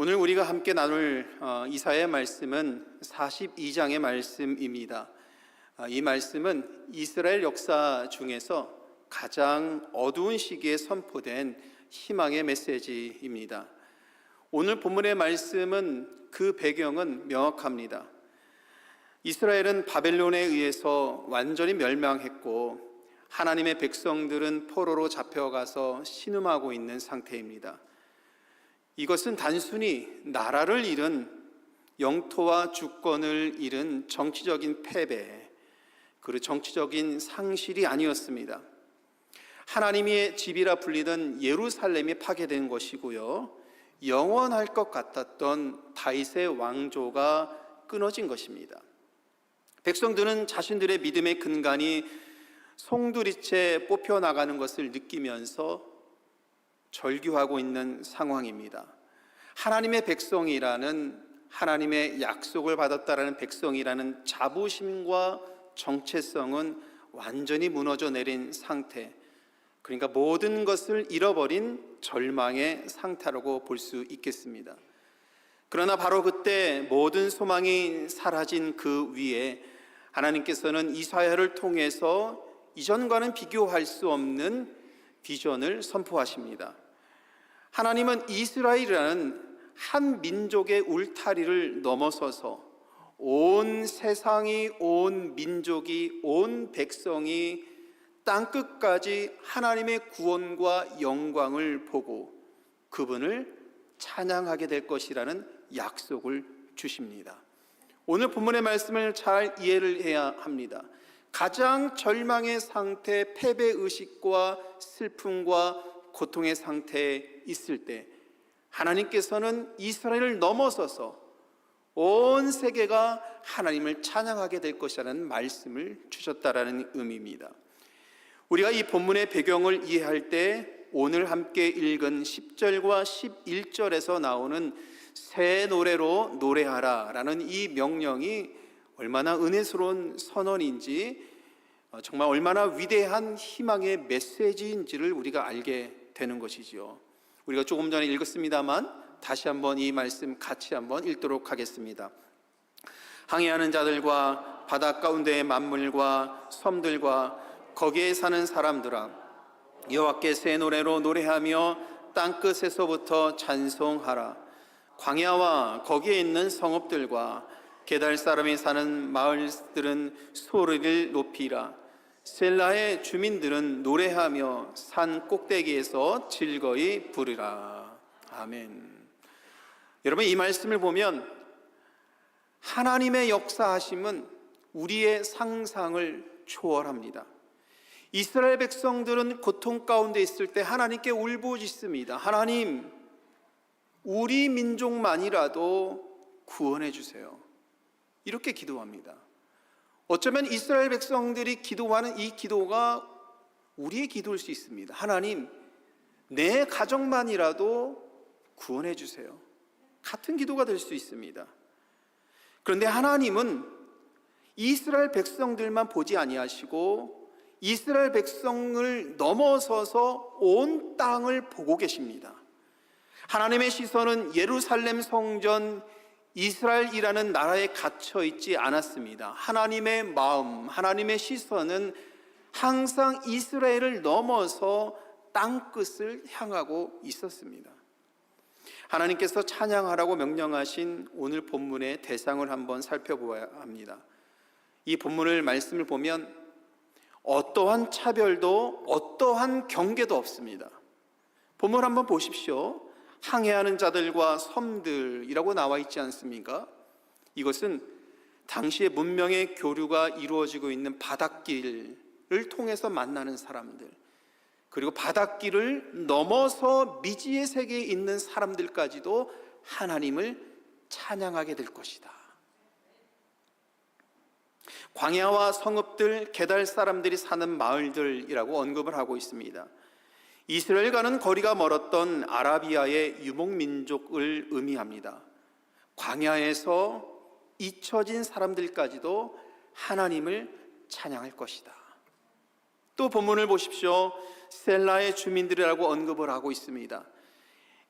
오늘 우리가 함께 나눌 어, 이사의 말씀은 42장의 말씀입니다. 아, 이 말씀은 이스라엘 역사 중에서 가장 어두운 시기에 선포된 희망의 메시지입니다. 오늘 본문의 말씀은 그 배경은 명확합니다. 이스라엘은 바벨론에 의해서 완전히 멸망했고 하나님의 백성들은 포로로 잡혀가서 신음하고 있는 상태입니다. 이것은 단순히 나라를 잃은 영토와 주권을 잃은 정치적인 패배, 그리고 정치적인 상실이 아니었습니다. 하나님의 집이라 불리던 예루살렘이 파괴된 것이고요. 영원할 것 같았던 다윗의 왕조가 끊어진 것입니다. 백성들은 자신들의 믿음의 근간이 송두리째 뽑혀 나가는 것을 느끼면서 절규하고 있는 상황입니다. 하나님의 백성이라는 하나님의 약속을 받았다라는 백성이라는 자부심과 정체성은 완전히 무너져 내린 상태. 그러니까 모든 것을 잃어버린 절망의 상태라고 볼 수 있겠습니다. 그러나 바로 그때 모든 소망이 사라진 그 위에 하나님께서는 이사야를 통해서 이전과는 비교할 수 없는 비전을 선포하십니다. 하나님은 이스라엘이라는 한 민족의 울타리를 넘어서서 온 세상이, 온 민족이, 온 백성이 땅 끝까지 하나님의 구원과 영광을 보고 그분을 찬양하게 될 것이라는 약속을 주십니다. 오늘 본문의 말씀을 잘 이해를 해야 합니다. 가장 절망의 상태, 패배 의식과 슬픔과 고통의 상태에 있을 때 하나님께서는 이스라엘을 넘어서서 온 세계가 하나님을 찬양하게 될 것이라는 말씀을 주셨다라는 의미입니다. 우리가 이 본문의 배경을 이해할 때 오늘 함께 읽은 10절과 11절에서 나오는 새 노래로 노래하라 라는 이 명령이 얼마나 은혜스러운 선언인지 어, 정말 얼마나 위대한 희망의 메시지인지를 우리가 알게 되는 것이지요. 우리가 조금 전에 읽었습니다만 다시 한번 이 말씀 같이 한번 읽도록 하겠습니다. 항해하는 자들과 바다 가운데의 만물과 섬들과 거기에 사는 사람들아 여호와께 새 노래로 노래하며 땅 끝에서부터 찬송하라 광야와 거기에 있는 성읍들과 게달 사람이 사는 마을들은 소리를 높이라 셀라의 주민들은 노래하며 산 꼭대기에서 즐거이 부르라 아멘 여러분 이 말씀을 보면 하나님의 역사하심은 우리의 상상을 초월합니다 이스라엘 백성들은 고통 가운데 있을 때 하나님께 울부짖습니다. 하나님, 우리 민족만이라도 구원해 주세요. 이렇게 기도합니다. 어쩌면 이스라엘 백성들이 기도하는 이 기도가 우리의 기도일 수 있습니다. 하나님, 내 가정만이라도 구원해 주세요. 같은 기도가 될 수 있습니다. 그런데 하나님은 이스라엘 백성들만 보지 아니하시고 이스라엘 백성을 넘어서서 온 땅을 보고 계십니다. 하나님의 시선은 예루살렘 성전 이스라엘이라는 나라에 갇혀 있지 않았습니다. 하나님의 마음, 하나님의 시선은 항상 이스라엘을 넘어서 땅 끝을 향하고 있었습니다. 하나님께서 찬양하라고 명령하신 오늘 본문의 대상을 한번 살펴보아야 합니다. 이 본문을 말씀을 보면 어떠한 차별도 어떠한 경계도 없습니다. 본문 한번 보십시오. 항해하는 자들과 섬들이라고 나와 있지 않습니까? 이것은 당시의 문명의 교류가 이루어지고 있는 바닷길을 통해서 만나는 사람들, 그리고 바닷길을 넘어서 미지의 세계에 있는 사람들까지도 하나님을 찬양하게 될 것이다. 광야와 성읍들, 게달 사람들이 사는 마을들이라고 언급을 하고 있습니다. 이스라엘과는 거리가 멀었던 아라비아의 유목민족을 의미합니다. 광야에서 잊혀진 사람들까지도 하나님을 찬양할 것이다. 또 본문을 보십시오. 셀라의 주민들이라고 언급을 하고 있습니다.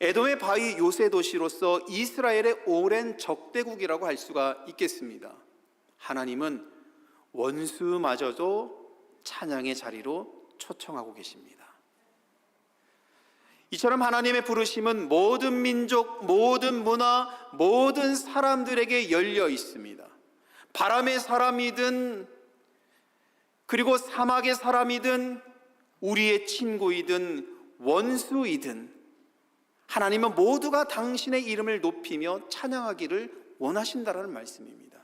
에돔의 바위 요새 도시로서 이스라엘의 오랜 적대국이라고 할 수가 있겠습니다. 하나님은 원수마저도 찬양의 자리로 초청하고 계십니다. 이처럼 하나님의 부르심은 모든 민족, 모든 문화, 모든 사람들에게 열려 있습니다. 바람의 사람이든 그리고 사막의 사람이든 우리의 친구이든 원수이든 하나님은 모두가 당신의 이름을 높이며 찬양하기를 원하신다라는 말씀입니다.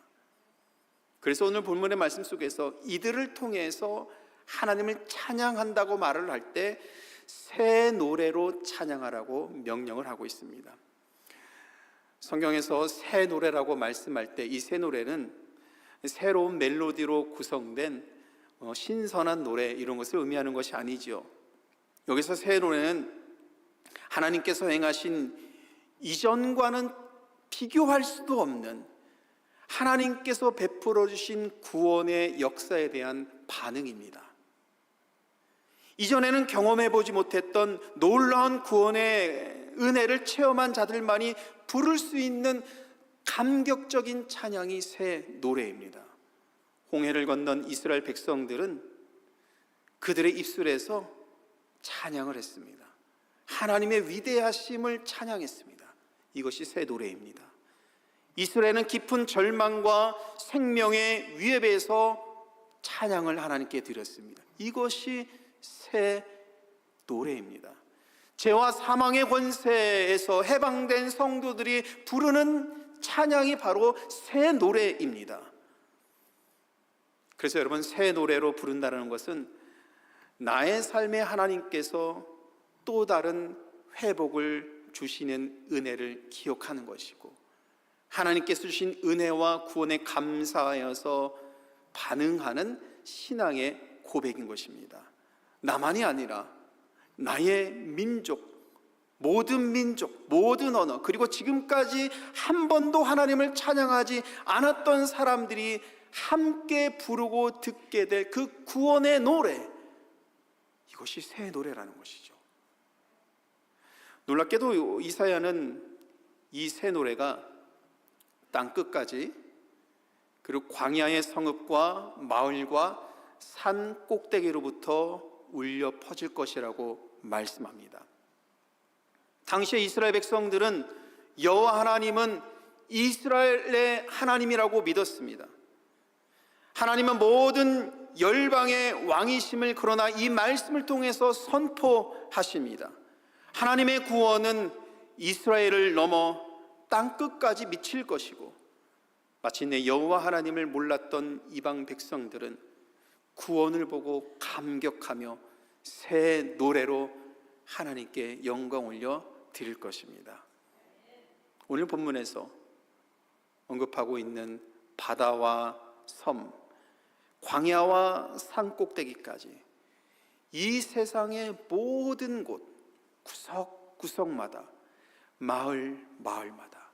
그래서 오늘 본문의 말씀 속에서 이들을 통해서 하나님을 찬양한다고 말을 할 때 새 노래로 찬양하라고 명령을 하고 있습니다. 성경에서 새 노래라고 말씀할 때 이 새 노래는 새로운 멜로디로 구성된 어, 신선한 노래 이런 것을 의미하는 것이 아니지요. 여기서 새 노래는 하나님께서 행하신 이전과는 비교할 수도 없는 하나님께서 베풀어 주신 구원의 역사에 대한 반응입니다. 이전에는 경험해 보지 못했던 놀라운 구원의 은혜를 체험한 자들만이 부를 수 있는 감격적인 찬양이 새 노래입니다. 홍해를 건넌 이스라엘 백성들은 그들의 입술에서 찬양을 했습니다. 하나님의 위대하심을 찬양했습니다. 이것이 새 노래입니다. 이스라엘은 깊은 절망과 생명의 위협에서 찬양을 하나님께 드렸습니다. 이것이 새 노래입니다. 죄와 사망의 권세에서 해방된 성도들이 부르는 찬양이 바로 새 노래입니다. 그래서 여러분 새 노래로 부른다는 것은 나의 삶에 하나님께서 또 다른 회복을 주시는 은혜를 기억하는 것이고 하나님께서 주신 은혜와 구원에 감사하여서 반응하는 신앙의 고백인 것입니다. 나만이 아니라 나의 민족, 모든 민족, 모든 언어, 그리고 지금까지 한 번도 하나님을 찬양하지 않았던 사람들이 함께 부르고 듣게 될 그 구원의 노래, 이것이 새 노래라는 것이죠. 놀랍게도 이사야는 이 새 노래가 땅 끝까지 그리고 광야의 성읍과 마을과 산 꼭대기로부터 울려 퍼질 것이라고 말씀합니다. 당시에 이스라엘 백성들은 여호와 하나님은 이스라엘의 하나님이라고 믿었습니다. 하나님은 모든 열방의 왕이심을 그러나 이 말씀을 통해서 선포하십니다. 하나님의 구원은 이스라엘을 넘어 땅 끝까지 미칠 것이고 마침내 여호와 하나님을 몰랐던 이방 백성들은 구원을 보고 감격하며 새 노래로 하나님께 영광 올려 드릴 것입니다. 오늘 본문에서 언급하고 있는 바다와 섬, 광야와 산 꼭대기까지 이 세상의 모든 곳 구석구석마다 마을 마을마다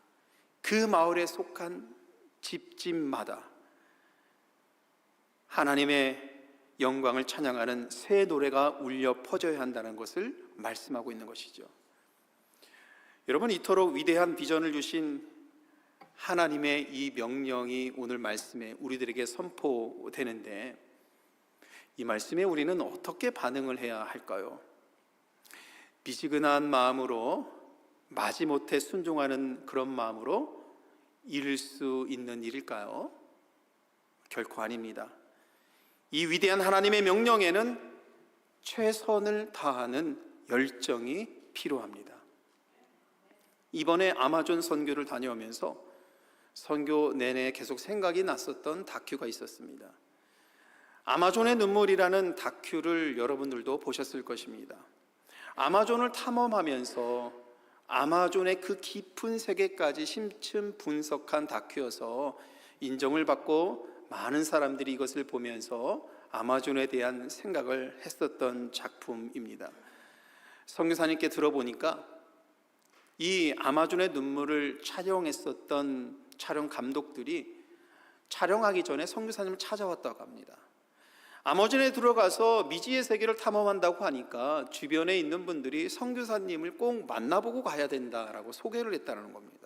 그 마을에 속한 집집마다 하나님의 영광을 찬양하는 새 노래가 울려 퍼져야 한다는 것을 말씀하고 있는 것이죠. 여러분 이토록 위대한 비전을 주신 하나님의 이 명령이 오늘 말씀에 우리들에게 선포되는데 이 말씀에 우리는 어떻게 반응을 해야 할까요? 미지근한 마음으로 마지못해 순종하는 그런 마음으로 이룰 수 있는 일일까요? 결코 아닙니다. 이 위대한 하나님의 명령에는 최선을 다하는 열정이 필요합니다. 이번에 아마존 선교를 다녀오면서 선교 내내 계속 생각이 났었던 다큐가 있었습니다. 아마존의 눈물이라는 다큐를 여러분들도 보셨을 것입니다. 아마존을 탐험하면서 아마존의 그 깊은 세계까지 심층 분석한 다큐여서 인정을 받고 많은 사람들이 이것을 보면서 아마존에 대한 생각을 했었던 작품입니다. 성교사님께 들어보니까 이 아마존의 눈물을 촬영했었던 촬영 감독들이 촬영하기 전에 성교사님을 찾아왔다고 합니다. 아마존에 들어가서 미지의 세계를 탐험한다고 하니까 주변에 있는 분들이 선교사님을 꼭 만나보고 가야 된다라고 소개를 했다는 겁니다.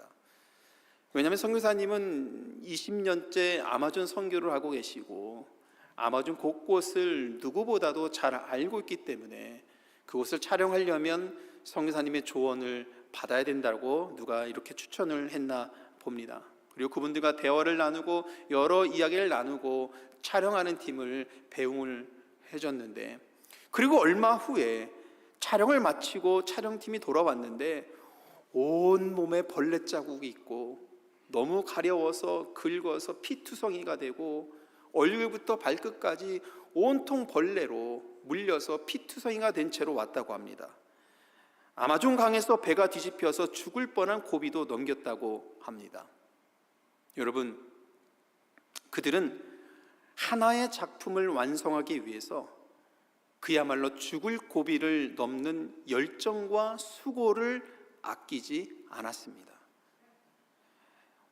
왜냐하면 선교사님은 20년째 아마존 선교를 하고 계시고 아마존 곳곳을 누구보다도 잘 알고 있기 때문에 그곳을 촬영하려면 선교사님의 조언을 받아야 된다고 누가 이렇게 추천을 했나 봅니다. 그리고 그분들과 대화를 나누고 여러 이야기를 나누고 촬영하는 팀을 배웅을 해줬는데 그리고 얼마 후에 촬영을 마치고 촬영팀이 돌아왔는데 온 몸에 벌레 자국이 있고 너무 가려워서 긁어서 피투성이가 되고 얼굴부터 발끝까지 온통 벌레로 물려서 피투성이가 된 채로 왔다고 합니다. 아마존 강에서 배가 뒤집혀서 죽을 뻔한 고비도 넘겼다고 합니다. 여러분, 그들은 하나의 작품을 완성하기 위해서 그야말로 죽을 고비를 넘는 열정과 수고를 아끼지 않았습니다.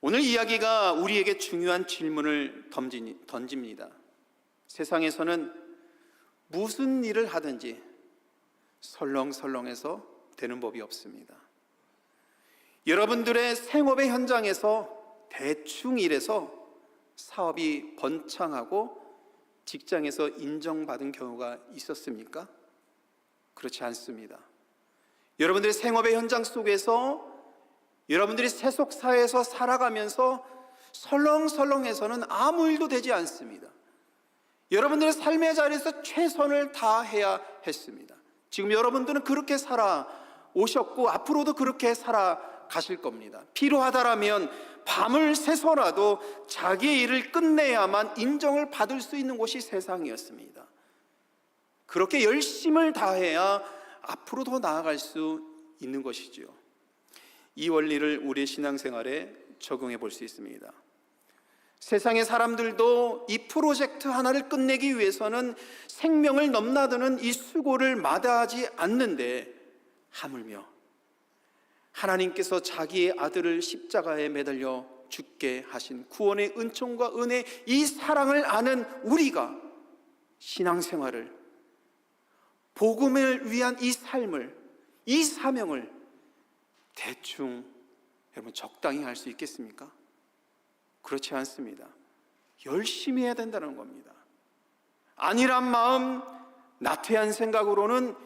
오늘 이야기가 우리에게 중요한 질문을 던집니다. 세상에서는 무슨 일을 하든지 설렁설렁해서 되는 법이 없습니다. 여러분들의 생업의 현장에서 대충 일해서 사업이 번창하고 직장에서 인정받은 경우가 있었습니까? 그렇지 않습니다. 여러분들의 생업의 현장 속에서 여러분들이 세속 사회에서 살아가면서 설렁설렁해서는 아무 일도 되지 않습니다. 여러분들의 삶의 자리에서 최선을 다해야 했습니다. 지금 여러분들은 그렇게 살아 오셨고 앞으로도 그렇게 살아 가실 겁니다. 필요하다라면 밤을 새서라도 자기의 일을 끝내야만 인정을 받을 수 있는 곳이 세상이었습니다. 그렇게 열심을 다해야 앞으로 더 나아갈 수 있는 것이지요. 이 원리를 우리의 신앙생활에 적용해 볼 수 있습니다. 세상의 사람들도 이 프로젝트 하나를 끝내기 위해서는 생명을 넘나드는 이 수고를 마다하지 않는데 하물며 하나님께서 자기의 아들을 십자가에 매달려 죽게 하신 구원의 은총과 은혜 이 사랑을 아는 우리가 신앙생활을 복음을 위한 이 삶을 이 사명을 대충 여러분 적당히 할 수 있겠습니까? 그렇지 않습니다. 열심히 해야 된다는 겁니다. 아니란 마음, 나태한 생각으로는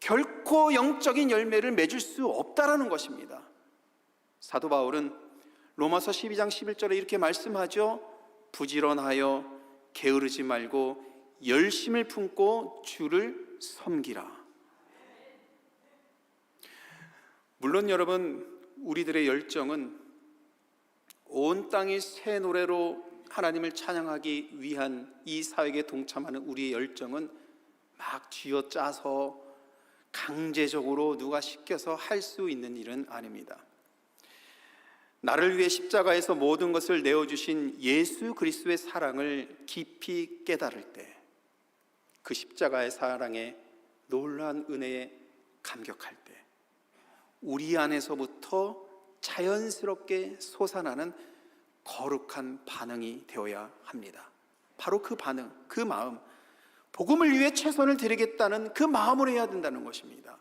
결코 영적인 열매를 맺을 수 없다라는 것입니다. 사도 바울은 로마서 12장 11절에 이렇게 말씀하죠. 부지런하여 게으르지 말고 열심을 품고 주를 섬기라. 물론 여러분 우리들의 열정은 온 땅이 새 노래로 하나님을 찬양하기 위한 이 사역에 동참하는 우리의 열정은 막 쥐어짜서 강제적으로 누가 시켜서 할 수 있는 일은 아닙니다. 나를 위해 십자가에서 모든 것을 내어주신 예수 그리스도의 사랑을 깊이 깨달을 때 그 십자가의 사랑에 놀라운 은혜에 감격할 때 우리 안에서부터 자연스럽게 솟아나는 거룩한 반응이 되어야 합니다. 바로 그 반응, 그 마음, 복음을 위해 최선을 드리겠다는 그 마음으로 해야 된다는 것입니다.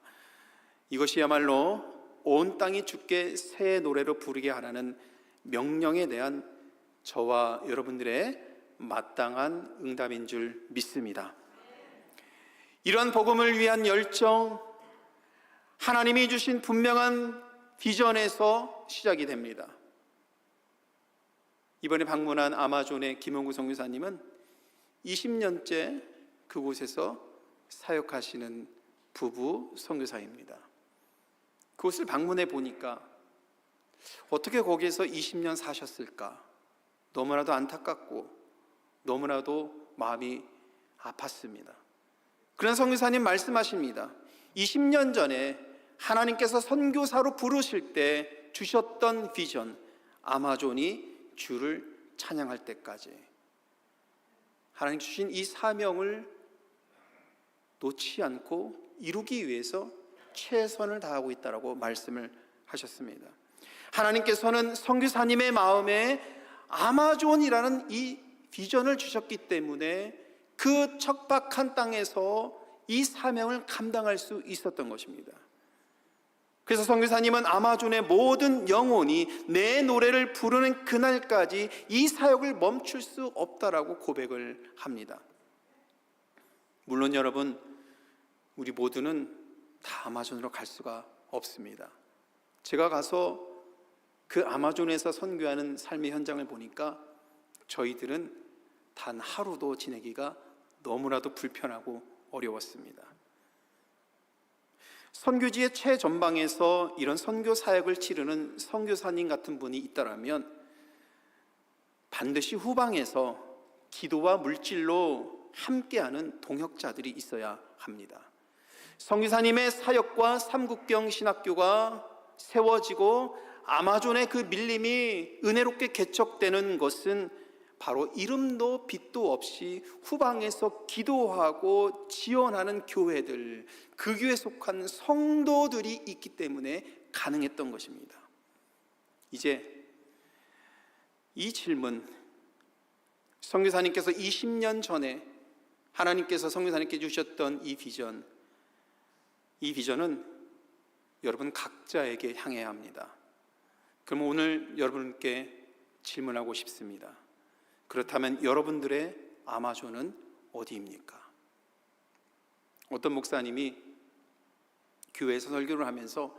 이것이야말로 온 땅이 주께 새 노래로 부르게 하라는 명령에 대한 저와 여러분들의 마땅한 응답인 줄 믿습니다. 이런 복음을 위한 열정, 하나님이 주신 분명한 비전에서 시작이 됩니다. 이번에 방문한 아마존의 김홍구 선교사님은 20년째 그곳에서 사역하시는 부부 선교사입니다. 그곳을 방문해 보니까 어떻게 거기에서 20년 사셨을까? 너무나도 안타깝고 너무나도 마음이 아팠습니다. 그런 선교사님 말씀하십니다. 20년 전에 하나님께서 선교사로 부르실 때 주셨던 비전, 아마존이 주를 찬양할 때까지 하나님 주신 이 사명을 놓지 않고 이루기 위해서 최선을 다하고 있다라고 말씀을 하셨습니다. 하나님께서는 선교사님의 마음에 아마존이라는 이 비전을 주셨기 때문에 그 척박한 땅에서 이 사명을 감당할 수 있었던 것입니다. 그래서 성교사님은 아마존의 모든 영혼이 내 노래를 부르는 그날까지 이 사역을 멈출 수 없다라고 고백을 합니다. 물론 여러분, 우리 모두는 다 아마존으로 갈 수가 없습니다. 제가 가서 그 아마존에서 선교하는 삶의 현장을 보니까 저희들은 단 하루도 지내기가 너무나도 불편하고 어려웠습니다. 선교지의 최전방에서 이런 선교 사역을 치르는 선교사님 같은 분이 있다라면 반드시 후방에서 기도와 물질로 함께하는 동역자들이 있어야 합니다. 선교사님의 사역과 삼국경 신학교가 세워지고 아마존의 그 밀림이 은혜롭게 개척되는 것은 바로 이름도 빛도 없이 후방에서 기도하고 지원하는 교회들, 그 교회에 속한 성도들이 있기 때문에 가능했던 것입니다. 이제 이 질문, 성교사님께서 20년 전에 하나님께서 성교사님께 주셨던 이 비전, 이 비전은 여러분 각자에게 향해야 합니다. 그럼 오늘 여러분께 질문하고 싶습니다. 그렇다면 여러분들의 아마존은 어디입니까? 어떤 목사님이 교회에서 설교를 하면서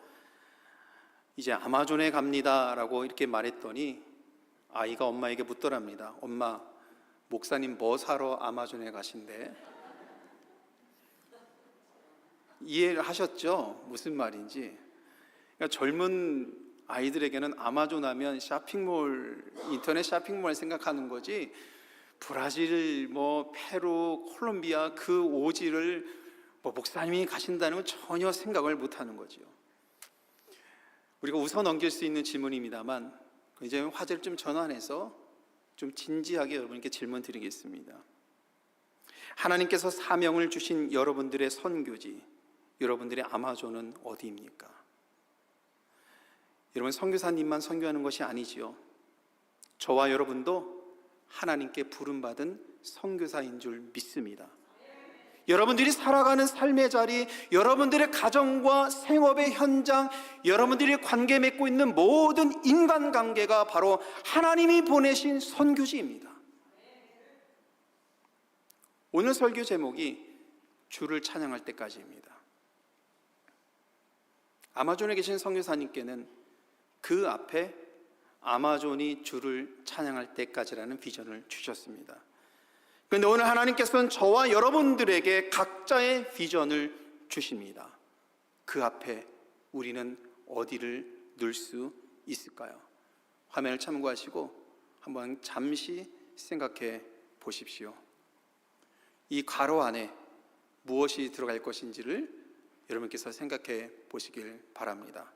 이제 아마존에 갑니다라고 이렇게 말했더니 아이가 엄마에게 묻더랍니다. 엄마, 목사님 뭐 사러 아마존에 가신대? 이해를 하셨죠? 무슨 말인지. 그러니까 젊은 아이들에게는 아마존 하면 쇼핑몰, 인터넷 쇼핑몰 생각하는 거지. 브라질, 뭐 페루, 콜롬비아 그 오지를 뭐 목사님이 가신다는 건 전혀 생각을 못 하는 거지요. 우리가 웃어 넘길 수 있는 질문입니다만 이제 화제를 좀 전환해서 좀 진지하게 여러분께 질문 드리겠습니다. 하나님께서 사명을 주신 여러분들의 선교지, 여러분들의 아마존은 어디입니까? 여러분 선교사님만 선교하는 것이 아니지요. 저와 여러분도 하나님께 부름 받은 선교사인 줄 믿습니다. 여러분들이 살아가는 삶의 자리, 여러분들의 가정과 생업의 현장, 여러분들이 관계 맺고 있는 모든 인간 관계가 바로 하나님이 보내신 선교지입니다. 오늘 설교 제목이 주를 찬양할 때까지입니다. 아마존에 계신 선교사님께는 그 앞에 아마존이 주를 찬양할 때까지라는 비전을 주셨습니다. 그런데 오늘 하나님께서는 저와 여러분들에게 각자의 비전을 주십니다. 그 앞에 우리는 어디를 넣을 수 있을까요? 화면을 참고하시고 한번 잠시 생각해 보십시오. 이 괄호 안에 무엇이 들어갈 것인지를 여러분께서 생각해 보시길 바랍니다.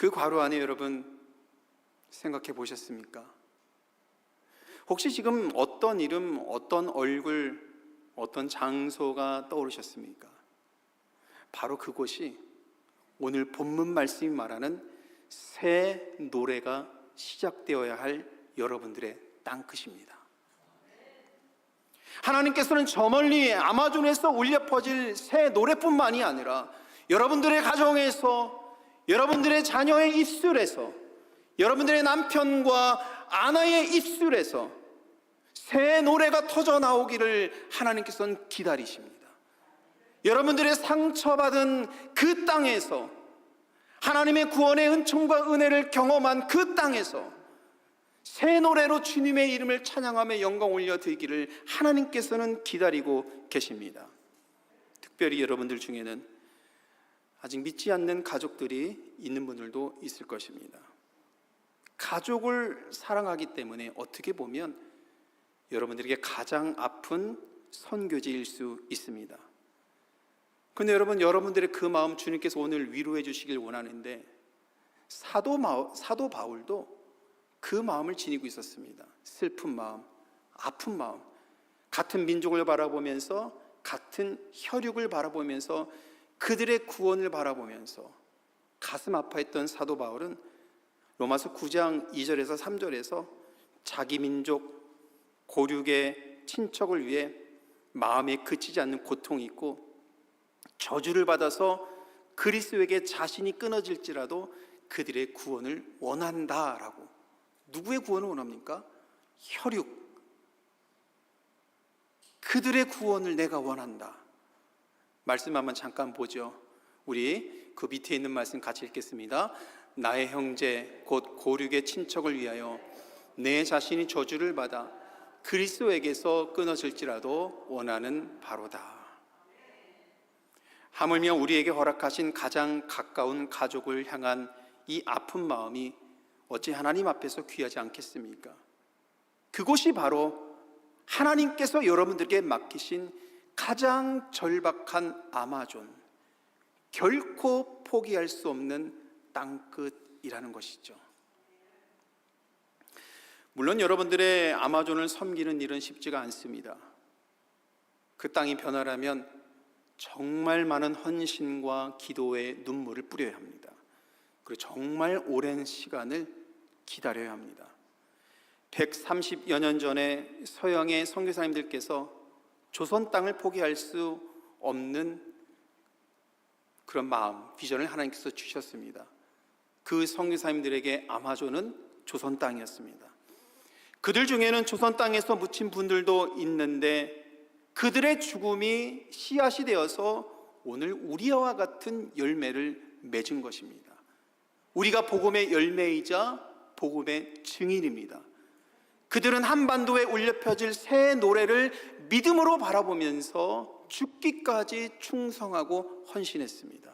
그 괄호 안에 여러분 생각해 보셨습니까? 혹시 지금 어떤 이름, 어떤 얼굴, 어떤 장소가 떠오르셨습니까? 바로 그곳이 오늘 본문 말씀이 말하는 새 노래가 시작되어야 할 여러분들의 땅끝입니다. 하나님께서는 저 멀리 아마존에서 울려 퍼질 새 노래뿐만이 아니라 여러분들의 가정에서 여러분들의 자녀의 입술에서 여러분들의 남편과 아내의 입술에서 새 노래가 터져 나오기를 하나님께서는 기다리십니다. 여러분들의 상처받은 그 땅에서 하나님의 구원의 은총과 은혜를 경험한 그 땅에서 새 노래로 주님의 이름을 찬양하며 영광 올려 드리기를 하나님께서는 기다리고 계십니다. 특별히 여러분들 중에는 아직 믿지 않는 가족들이 있는 분들도 있을 것입니다. 가족을 사랑하기 때문에 어떻게 보면 여러분들에게 가장 아픈 선교지일 수 있습니다. 근데 여러분, 여러분들의 그 마음 주님께서 오늘 위로해 주시길 원하는데 사도, 마, 사도 바울도 그 마음을 지니고 있었습니다. 슬픈 마음, 아픈 마음, 같은 민족을 바라보면서 같은 혈육을 바라보면서 그들의 구원을 바라보면서 가슴 아파했던 사도 바울은 로마서 9장 2절에서 3절에서 자기 민족 고륙의 친척을 위해 마음에 그치지 않는 고통이 있고 저주를 받아서 그리스도에게 자신이 끊어질지라도 그들의 구원을 원한다라고 누구의 구원을 원합니까? 혈육 그들의 구원을 내가 원한다. 말씀 한번 잠깐 보죠. 우리 그 밑에 있는 말씀 같이 읽겠습니다. 나의 형제 곧 고륙의 친척을 위하여 내 자신이 저주를 받아 그리스도에게서 끊어질지라도 원하는 바로다. 하물며 우리에게 허락하신 가장 가까운 가족을 향한 이 아픈 마음이 어찌 하나님 앞에서 귀하지 않겠습니까? 그곳이 바로 하나님께서 여러분들에게 맡기신 가장 절박한 아마존, 결코 포기할 수 없는 땅끝이라는 것이죠. 물론 여러분들의 아마존을 섬기는 일은 쉽지가 않습니다. 그 땅이 변화라면 정말 많은 헌신과 기도의 눈물을 뿌려야 합니다. 그리고 정말 오랜 시간을 기다려야 합니다. 130여 년 전에 서양의 선교사님들께서 조선 땅을 포기할 수 없는 그런 마음, 비전을 하나님께서 주셨습니다. 그 선교사님들에게 아마존은 조선 땅이었습니다. 그들 중에는 조선 땅에서 묻힌 분들도 있는데 그들의 죽음이 씨앗이 되어서 오늘 우리와 같은 열매를 맺은 것입니다. 우리가 복음의 열매이자 복음의 증인입니다. 그들은 한반도에 울려 펴질 새 노래를 믿음으로 바라보면서 죽기까지 충성하고 헌신했습니다.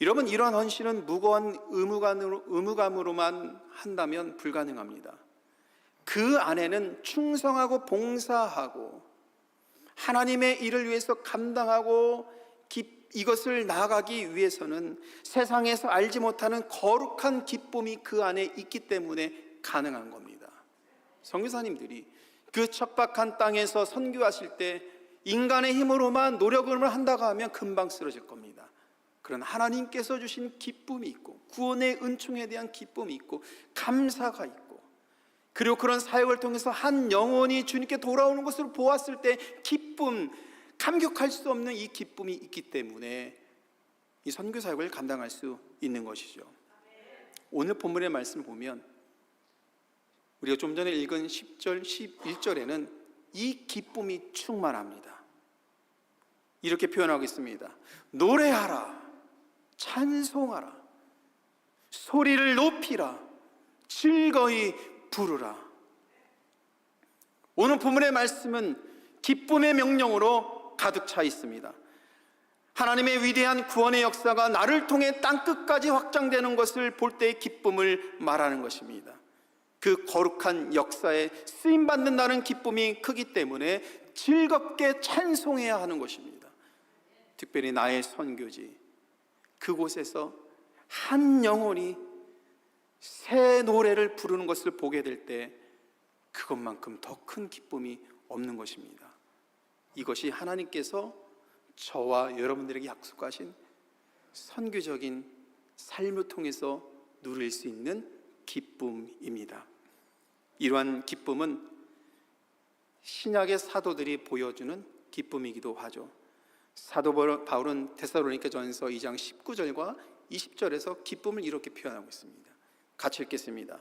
여러분 이러한 헌신은 무거운 의무감으로, 의무감으로만 한다면 불가능합니다. 그 안에는 충성하고 봉사하고 하나님의 일을 위해서 감당하고 이것을 나아가기 위해서는 세상에서 알지 못하는 거룩한 기쁨이 그 안에 있기 때문에 가능한 겁니다. 성교사님들이 그 척박한 땅에서 선교하실 때 인간의 힘으로만 노력을 한다고 하면 금방 쓰러질 겁니다. 그런 하나님께서 주신 기쁨이 있고 구원의 은총에 대한 기쁨이 있고 감사가 있고 그리고 그런 사역을 통해서 한 영혼이 주님께 돌아오는 것을 보았을 때 기쁨, 감격할 수 없는 이 기쁨이 있기 때문에 이 선교 사역을 감당할 수 있는 것이죠. 오늘 본문의 말씀 보면 우리가 좀 전에 읽은 10절, 11절에는 이 기쁨이 충만합니다. 이렇게 표현하고 있습니다. 노래하라, 찬송하라, 소리를 높이라, 즐거이 부르라. 오늘 본문의 말씀은 기쁨의 명령으로 가득 차 있습니다. 하나님의 위대한 구원의 역사가 나를 통해 땅 끝까지 확장되는 것을 볼 때의 기쁨을 말하는 것입니다. 그 거룩한 역사에 쓰임 받는 나는 기쁨이 크기 때문에 즐겁게 찬송해야 하는 것입니다. 특별히 나의 선교지 그곳에서 한 영혼이 새 노래를 부르는 것을 보게 될 때 그것만큼 더 큰 기쁨이 없는 것입니다. 이것이 하나님께서 저와 여러분들에게 약속하신 선교적인 삶을 통해서 누릴 수 있는 기쁨입니다. 이러한 기쁨은 신약의 사도들이 보여주는 기쁨이기도 하죠. 사도 바울은 데살로니가 전서 2장 19절과 20절에서 기쁨을 이렇게 표현하고 있습니다. 같이 읽겠습니다.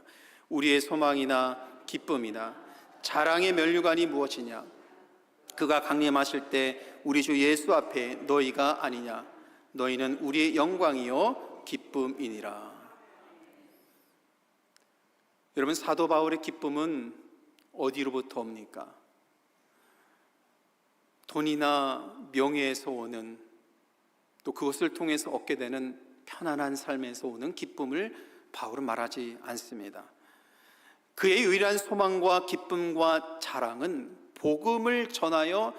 우리의 소망이나 기쁨이나 자랑의 면류관이 무엇이냐? 그가 강림하실 때 우리 주 예수 앞에 너희가 아니냐? 너희는 우리의 영광이요 기쁨이니라. 여러분 사도 바울의 기쁨은 어디로부터 옵니까? 돈이나 명예에서 오는 또 그것을 통해서 얻게 되는 편안한 삶에서 오는 기쁨을 바울은 말하지 않습니다. 그의 유일한 소망과 기쁨과 자랑은 복음을 전하여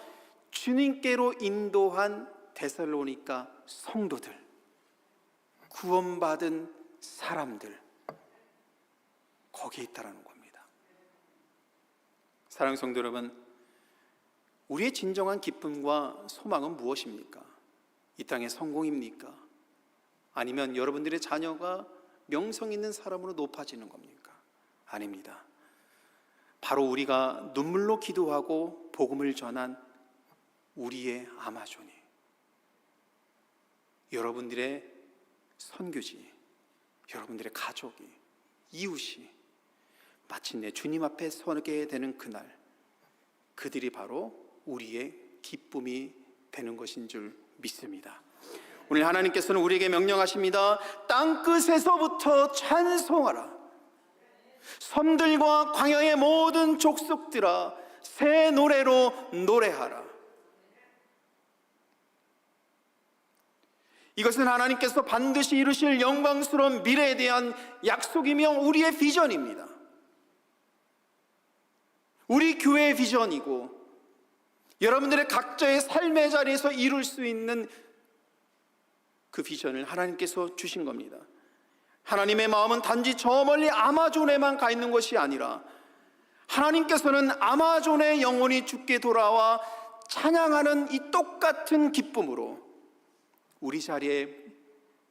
주님께로 인도한 데살로니가 성도들, 구원받은 사람들, 거기에 있다라는 겁니다. 사랑 성도 여러분, 우리의 진정한 기쁨과 소망은 무엇입니까? 이 땅의 성공입니까? 아니면 여러분들의 자녀가 명성 있는 사람으로 높아지는 겁니까? 아닙니다. 바로 우리가 눈물로 기도하고 복음을 전한 우리의 아마존이 여러분들의 선교지, 여러분들의 가족이, 이웃이 마침내 주님 앞에 서게 되는 그날, 그들이 바로 우리의 기쁨이 되는 것인 줄 믿습니다. 오늘 하나님께서는 우리에게 명령하십니다. 땅 끝에서부터 찬송하라. 섬들과 광야의 모든 족속들아 새 노래로 노래하라. 이것은 하나님께서 반드시 이루실 영광스러운 미래에 대한 약속이며 우리의 비전입니다. 우리 교회의 비전이고 여러분들의 각자의 삶의 자리에서 이룰 수 있는 그 비전을 하나님께서 주신 겁니다. 하나님의 마음은 단지 저 멀리 아마존에만 가 있는 것이 아니라 하나님께서는 아마존의 영혼이 죽게 돌아와 찬양하는 이 똑같은 기쁨으로 우리 자리에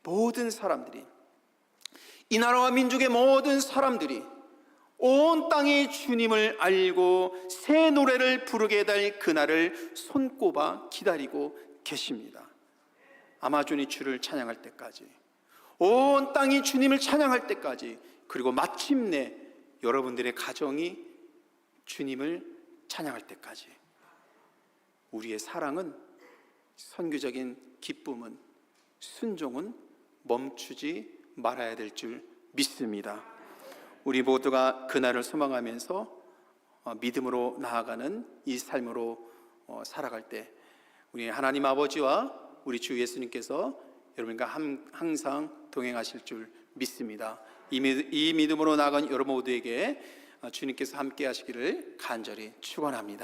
모든 사람들이 이 나라와 민족의 모든 사람들이 온 땅이 주님을 알고 새 노래를 부르게 될 그날을 손꼽아 기다리고 계십니다. 아마존이 주를 찬양할 때까지 온 땅이 주님을 찬양할 때까지 그리고 마침내 여러분들의 가정이 주님을 찬양할 때까지 우리의 사랑은 선교적인 기쁨은 순종은 멈추지 말아야 될 줄 믿습니다. 우리 모두가 그날을 소망하면서 어, 믿음으로 나아가는 이 삶으로 어, 살아갈 때 우리 하나님 아버지와 우리 주 예수님께서 여러분과 함- 항상 동행하실 줄 믿습니다. 이, 믿, 이 믿음으로 나아간 여러분 모두에게 어, 주님께서 함께 하시기를 간절히 축원합니다.